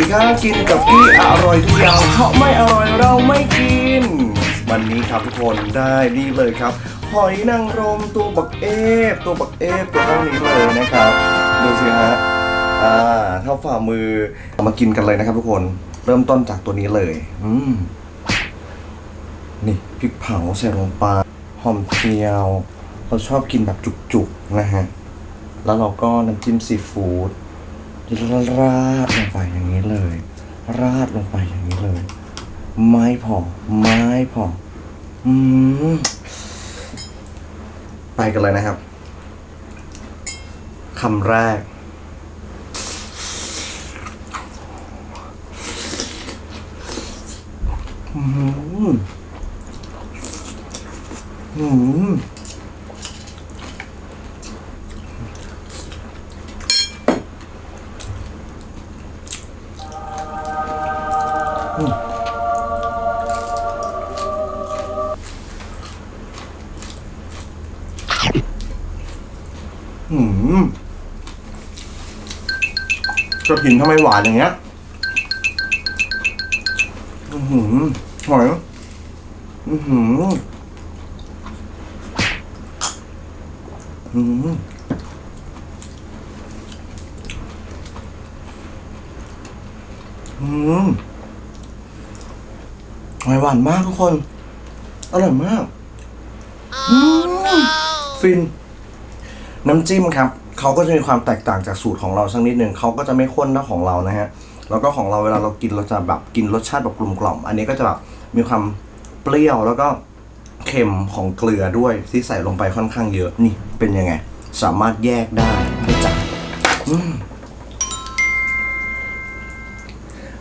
ดีครับกินกับกี้อร่อยทุกอย่างเพราะไม่อร่อยเราไม่กิน วันนี้ครับทุกคนได้นี่เลยครับ หอยนางรมตัวบักเอฟตัวบักเอฟตัวเท่านี้เลยนะครับ ดูสิฮะอ่าเท่าฝ่ามือเอามากินกันเลยนะครับทุกคนเริ่มต้นจากตัวนี้เลย อืมนี่พริกเผาใส่ลงไปหอมเจียวเราชอบกินแบบจุกๆนะฮะ แล้วเราก็น้ำจิ้มซีฟู้ด ราดลงไปอย่างนี้เลย ราดลงไปอย่างนี้เลย ไม่พอไม่พออืมไปกันเลยนะครับคำแรก อืมอืม อืมกระถินทำไมหวานอย่างเงี้ย อือหือหอยอือหืออืมอืมหอยหวานมากทุกคน อร่อยมากอืมฟิน น้ำจิ้มครับเขาก็จะมีความแตกต่างจากสูตรของเราสักนิดหนึ่งเขาก็จะไม่ข้นเท่าของเรานะฮะแล้วก็ของเราเวลาเรากินเราจะแบบกินรสชาติแบบกลมกล่อม อันนี้ก็จะแบบมีความเปรี้ยวแล้วก็เค็มของเกลือด้วยที่ใส่ลงไปค่อนข้างเยอะนี่เป็นยังไง สามารถแยกได้ไม่จัดอืม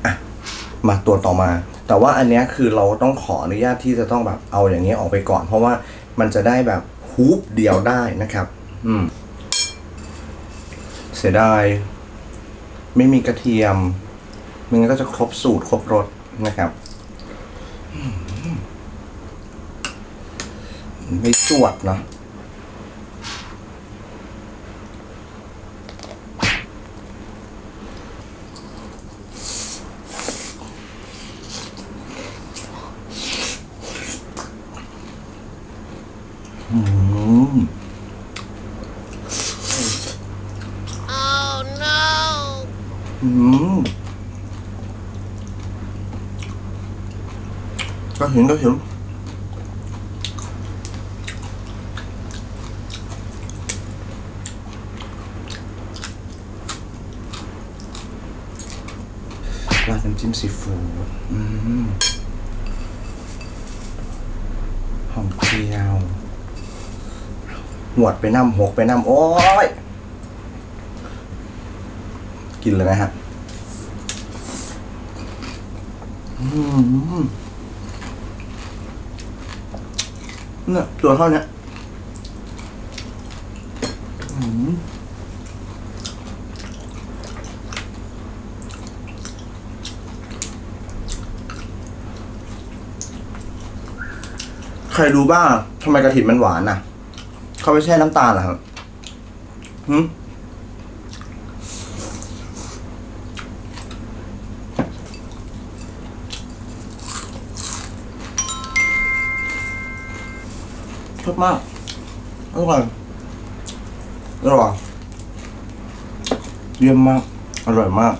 อะมาตัวต่อมา แต่ว่าอันนี้คือเราต้องขออนุญาตที่จะต้องแบบเอาอย่างนี้ยออกไปก่อน เพราะว่ามันจะได้แบบฮูปเดียวได้นะครับ อืม เสียดาย ไม่มีกระเทียมมันก็จะครบสูตรครบรสนะครับไม่จวดเนาะ อืมก็เห็นก็เห็นราดน้ำจิ้มซีฟู้ดหอมเจียว หวดไปน้ำหกไปน้ำโอ้ย กินเลยนะฮะอืมเนี่ยตัวเท่านี้ยอืมใครรู้บ้างทำไมกระถินมันหวานอะ เขาไม่ใช่น้ำตาลเหรอครับหืม ชอบมากอร่อยอร่อยเยี่ยมมาก อร่อยมาก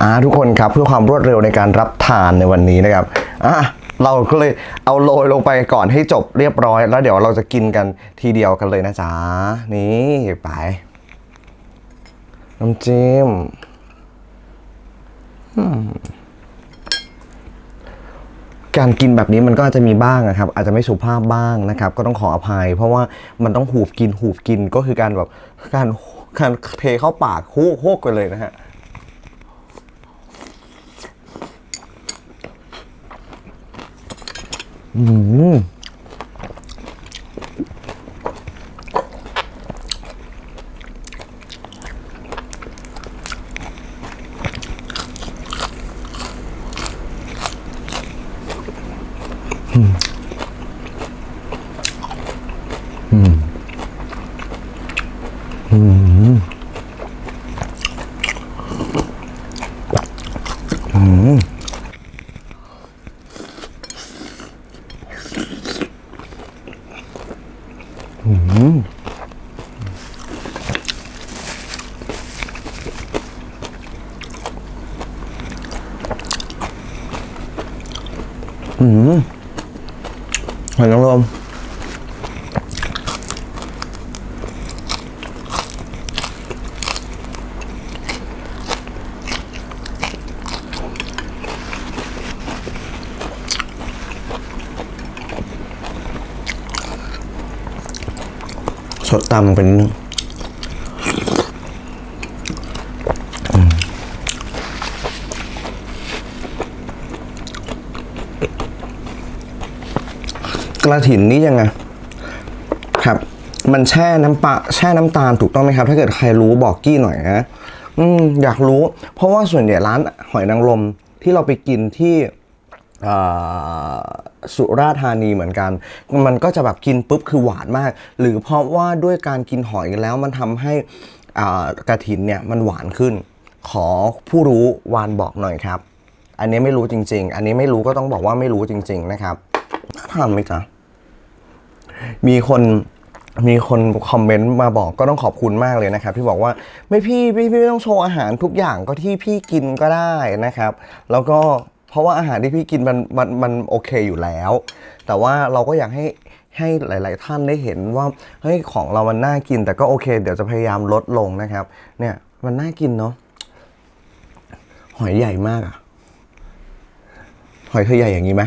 อ่าทุกคนครับเพื่อความรวดเร็วในการรับทานในวันนี้นะครับอะ เราก็เลยเอาโรยลงไปก่อนให้จบเรียบร้อย แล้วเดี๋ยวเราจะกินกันทีเดียวกันเลยนะจ๊ะ นี่ไป น้ำจิ้มการกินแบบนี้มันก็จจะมีบ้างนะครับ อาจจะไม่สุภาพบ้างนะครับ ก็ต้องขออภัย เพราะว่ามันต้องหูบกินหูบกินก็คือการแบบการการเทเข้าปากโคกโคกไปเลยนะฮะ อืม อืมหอยนางรม สดตามลงไปนิดนึงอืมกระถินนี่ยังไงครับ มันแช่น้ำปลาแช่น้ำตาลถูกต้องไหมครับ ถ้าเกิดใครรู้บอกกี้หน่อยนะอืมอยากรู้ เพราะว่าส่วนใหญ่ร้านหอยนางรมที่เราไปกินที่ สุราธานีเหมือนกัน มันก็จะแบบกินปุ๊บคือหวานมาก หรือเพราะว่าด้วยการกินหอยแล้วมันทำให้กระถินเนี่ยมันหวานขึ้น ขอผู้รู้วานบอกหน่อยครับ อันนี้ไม่รู้จริง ๆ อันนี้ไม่รู้ก็ต้องบอกว่าไม่รู้จริง ๆ นะครับน่าทานไหมจ๊ะมีคนมีคนคอมเมนต์มาบอกก็ต้องขอบคุณมากเลยนะครับที่บอกว่าไม่พี่พี่พี่ไม่ต้องโชว์อาหารทุกอย่างก็ที่พี่กินก็ได้นะครับ แล้วก็ ราะว่าอาหารที่พี่กินมันมันมันโอเคอยู่แล้ว แต่ว่าเราก็อยากให้ให้หลาย ๆ ท่านได้เห็นว่าเฮ้ยของเรามันน่ากิน แต่ก็โอเค เดี๋ยวจะพยายามลดลงนะครับ เนี่ยมันน่ากินเนาะหอยใหญ่มากอะหอยเธอใหญ่อย่างนี้ไหม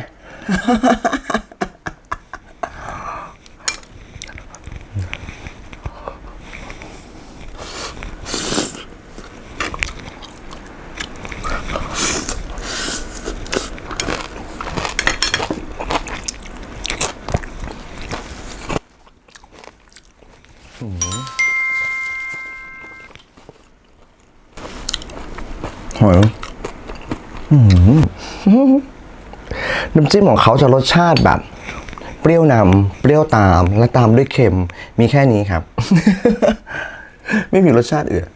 ำจิ้มของเขาจะรสชาติแบบเปรี้ยวนำเปรี้ยวตามและตามด้วยเค็มมีแค่นี้ครับ ไม่มีรสชาติอื่น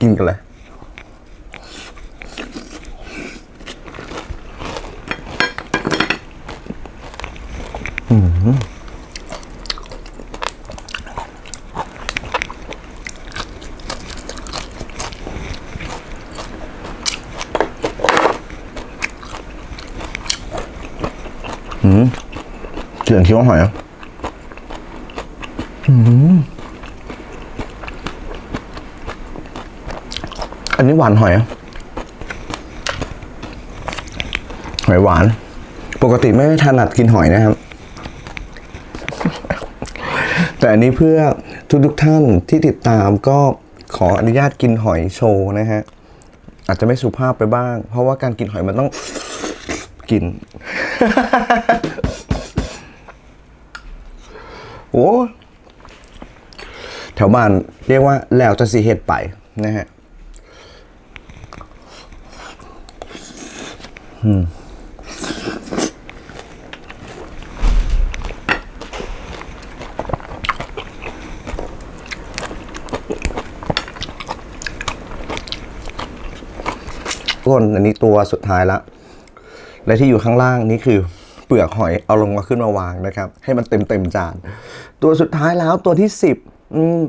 กินกันเลย อืมเสียงเคี้ยวหอยอะอืมอันนี้หวานหอยอะหอยหวาน ปกติไม่ถนัดกินหอยนะครับ แต่อันนี้เพื่อทุกทุกท่านที่ติดตามก็ขออนุญาตกินหอยโชว์นะฮะ อาจจะไม่สุภาพไปบ้าง เพราะว่าการกินหอยมันต้องกิน โอ้แถวบ้านเรียกว่าแล้วจะสีเห็ดไปนะฮะ อืม กคนอันนี้ตัวสุดท้ายละ และที่อยู่ข้างล่างนี่คือเปลือกหอยเอาลงมาขึ้นมาวางนะครับ ให้มันเต็มเต็มๆจาน ตัวสุดท้ายแล้วตัวที่สิบอืม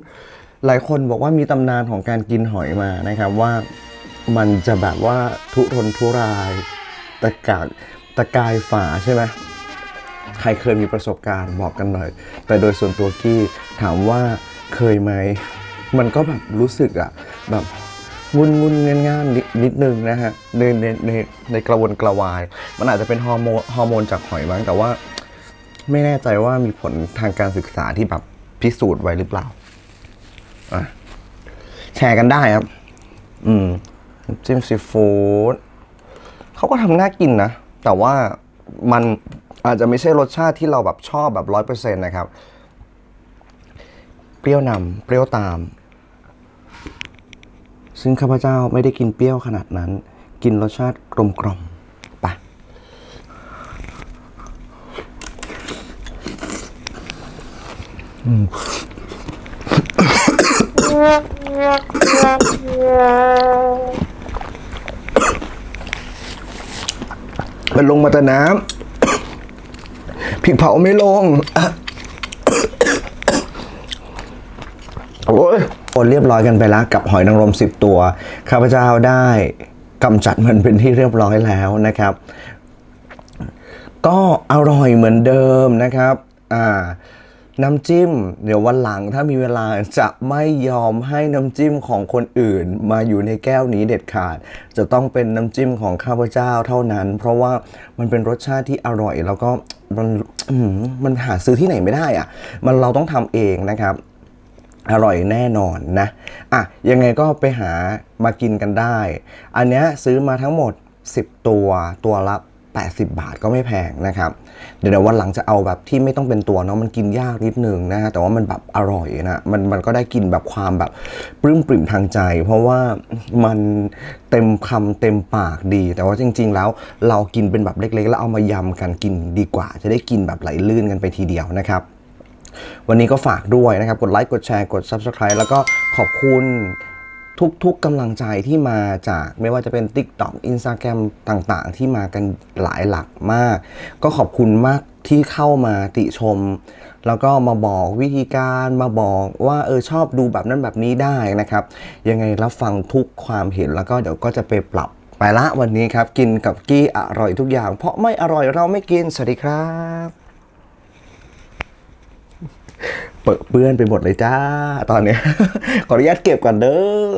หลายคนบอกว่ามีตำนานของการกินหอยมานะครับว่ามันจะแบบว่าทุรนทุรายตะกากตะกายฝาใช่ไหมใครเคยมีประสบการณ์บอกกันหน่อย แต่โดยส่วนตัวกี้ถามว่าเคยไหม มันก็แบบรู้สึกอะแบบ งุนงุนเงนงานนิดนิดนึงนะฮะในในในในกระวนกระวาย มันอาจจะเป็นฮอร์โมนฮอร์โมนจากหอยมั้งแต่ว่า ไม่แน่ใจว่ามีผลทางการศึกษาที่แบบพิสูจน์ไว้หรือเปล่าอะแชร์กันได้ครับ อืมจิ้มซีฟู้ดเขาก็ทำน่ากินนะ แต่ว่ามันอาจจะไม่ใช่รสชาติที่เราแบบชอบแบบร้อยเปอร์เซ็นต์นะครับ เปรี้ยวนำเปรี้ยวตาม ซึ่งข้าพเจ้าไม่ได้กินเปรี้ยวขนาดนั้น กินรสชาติกลมกล่อมปะมันลงมาแต่น้ำผิดเผาไม่ลง โอ้ย โอนเรียบร้อยกันไปแล้วกับหอยนางรมสิบตัว ข้าพเจ้าได้กำจัดมันเป็นที่เรียบร้อยแล้วนะครับ ก็อร่อยเหมือนเดิมนะครับอ่าน้ำจิ้ม เดี๋ยววันหลังถ้ามีเวลาจะไม่ยอมให้น้ำจิ้มของคนอื่น มาอยู่ในแก้วนี้เด็ดขาด จะต้องเป็นน้ำจิ้มของข้าพเจ้าเท่านั้น เพราะว่ามันเป็นรสชาติที่อร่อย แล้วก็มันมันหาซื้อที่ไหนไม่ได้อะมันเราต้องทำเองนะครับ อร่อยแน่นอนนะอะยังไงก็ไปหามากินกันได้ อันเนี้ยซื้อมาทั้งหมด 10 ตัวตัวละ80 บาทก็ไม่แพงนะครับ เดี๋ยววันหลังจะเอาแบบที่ไม่ต้องเป็นตัวเนาะมันกินยากนิดนึงนะฮะแต่ว่ามันแบบอร่อยนะมันมันก็ได้กินแบบความแบบปลื้มปริ่มทางใจ เพราะว่ามันเต็มคำเต็มปากดี แต่ว่าจริง ๆ แล้วเรากินเป็นแบบเล็ก ๆ แล้วเอามายำกันกินดีกว่า จะได้กินแบบไหลลื่นกันไปทีเดียวนะครับ วันนี้ก็ฝากด้วยนะครับ กดไลค์ กดแชร์ กด Subscribe แล้วก็ขอบคุณทุกๆกำลังใจที่มาจากไม่ว่าจะเป็น TikTok Instagram ต่างๆ ที่มากันหลายหลักมาก ก็ขอบคุณมากที่เข้ามาติชม แล้วก็มาบอกวิธีการมาบอกว่าเออชอบดูแบบนั้นแบบนี้ได้นะครับ ยังไงรับฟังทุกความเห็นแล้วก็เดี๋ยวก็จะไปปรับไปละวันนี้ครับ กินกับกี้อร่อยทุกอย่าง เพราะไม่อร่อยเราไม่กิน สวัสดีครับ เปื้อนไปหมดเลยจ้า ตอนเนี้ยขออนุญาตเก็บก่อนเด้อ